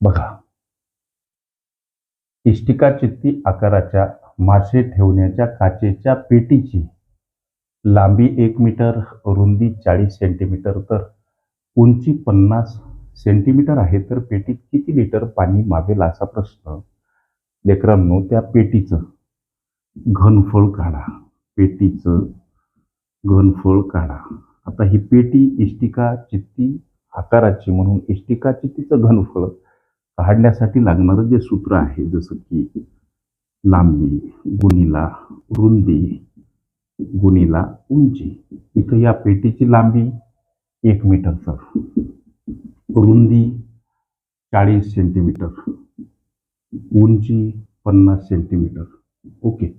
बघा. इष्टिका चित्ती आकाराच्या मासे ठेवण्याच्या काचेच्या पेटीची लांबी एक मीटर रुंदी चाळीस सेंटीमीटर तर उंची पन्नास सेंटीमीटर आहे तर पेटीत किती लिटर पाणी मावेल असा प्रश्न. लेकरांनो त्या पेटीचं घनफळ काढा. पेटीचं घनफळ काढा. आता ही पेटी इष्टिका चित्ती आकाराची म्हणून इष्टिका चित्तीचं घनफळ काढण्यासाठी लागणारं जे सूत्र आहे जसं की लांबी गुणीला रुंदी गुणीला उंची इथं या पेटीची लांबी एक मीटर सर. रुंदी चाळीस सेंटीमीटर उंची पन्नास सेंटीमीटर. ओके.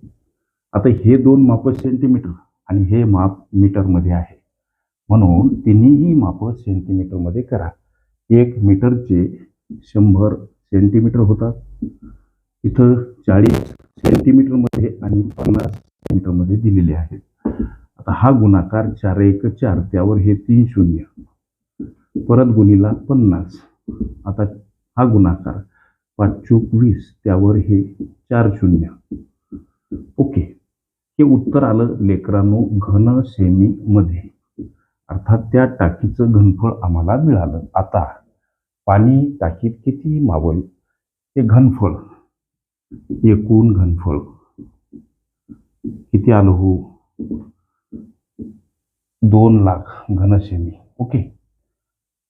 आता हे दोन माप सेंटीमीटर आणि हे माप मीटरमध्ये आहे. म्हणून तिन्हीही माप सेंटीमीटरमध्ये करा. एक मीटरचे शंभर सेंटीमीटर होतात. इथं चाळीस सेंटीमीटरमध्ये आणि पन्नास सेंटीमीटरमध्ये दिलेले आहेत. आता हा गुणाकार चार एक चार त्यावर हे तीन शून्य. परत गुणीला पन्नास. आता हा गुणाकार पाच चूक वीस त्यावर हे चार शून्य. ओके. हे उत्तर आलं लेकरांनो घन सेमीमध्ये. अर्थात त्या टाकीचं घनफळ आम्हाला मिळालं. आता पाणी टाकीत किती मावल? हे घनफळ. एकूण घनफळ. किती आलं हो? दोन लाख घनसेमी ओके.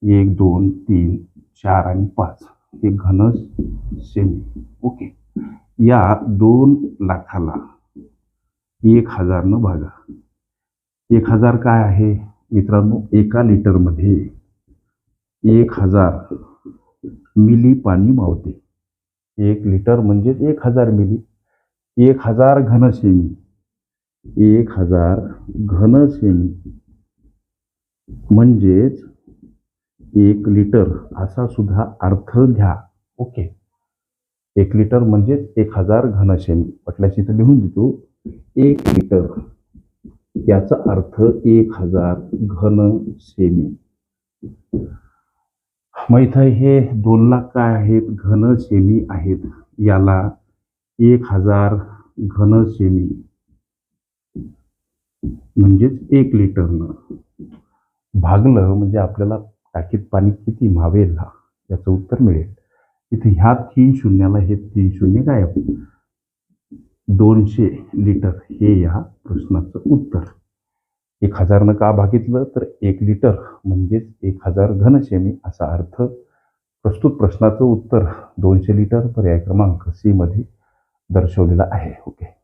एक दोन तीन चार आणि पाच. हे घन सेमी ओके. या दोन लाखाला एक हजारनं भागा. एक हजार काय आहे? मित्रांनो एका लिटरमध्ये एक हजार मिली पाणी मावते. एक लिटर म्हणजेच एक हजार मिली. एक हजार घनसेमी एक हजार घनसेमी म्हणजेच एक लिटर असा सुद्धा अर्थ घ्या ओके. एक लिटर म्हणजेच एक हजार घनसेमी म्हटल्याची तर लिहून देतो. एक लिटर. याचा अर्थ एक हजार घन सेमी. मग इथं हे दोन लाख काय आहेत? घन सेमी आहेत. याला एक हजार घन सेमी म्हणजेच एक लिटरनं. भागलं म्हणजे आपल्याला टाकीत पाणी किती मावेल हा याचं उत्तर मिळेल. इथे ह्या तीन शून्याला हे तीन शून्य गायब. दोनशे लिटर हे या प्रश्नाचं उत्तर. एक हजारनं का भागितलं? तर एक लिटर म्हणजेच एक हजार घनशेमी असा अर्थ. प्रस्तुत प्रश्नाचं उत्तर दोनशे लिटर पर्याय क्रमांक सीमध्ये दर्शवलेला आहे. ओके.